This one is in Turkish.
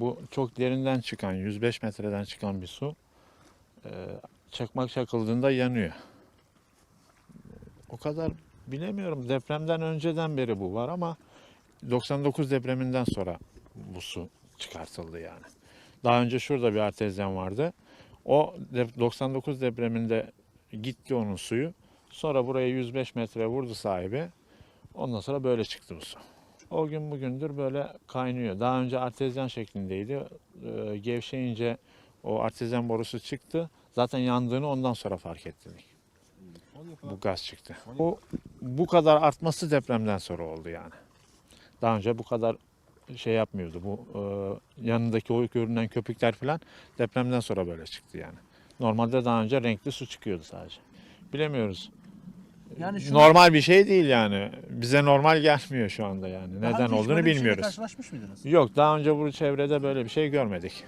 Bu çok derinden çıkan, 105 metreden çıkan bir su. Ee, çakmak çakıldığında yanıyor. O kadar bilemiyorum. Depremden önceden beri bu var ama 99 depreminden sonra bu su çıkartıldı yani. Daha önce şurada bir artezyen vardı. O dep- 99 depreminde gitti onun suyu. Sonra buraya 105 metre vurdu sahibi. Ondan sonra böyle çıktı bu su. O gün bugündür böyle kaynıyor. Daha önce artezyen şeklindeydi. Ee, gevşeyince o artezyen borusu çıktı. Zaten yandığını ondan sonra fark ettik. Bu gaz çıktı. Bu bu kadar artması depremden sonra oldu yani. Daha önce bu kadar şey yapmıyordu. Bu e, yanındaki o görünen köpükler falan depremden sonra böyle çıktı yani. Normalde daha önce renkli su çıkıyordu sadece. Bilemiyoruz. Yani şu normal bir şey değil yani. Bize normal gelmiyor şu anda yani. Neden olduğunu bilmiyoruz. Karşılaşmış mıydınız? Yok daha önce bu çevrede böyle bir şey görmedik.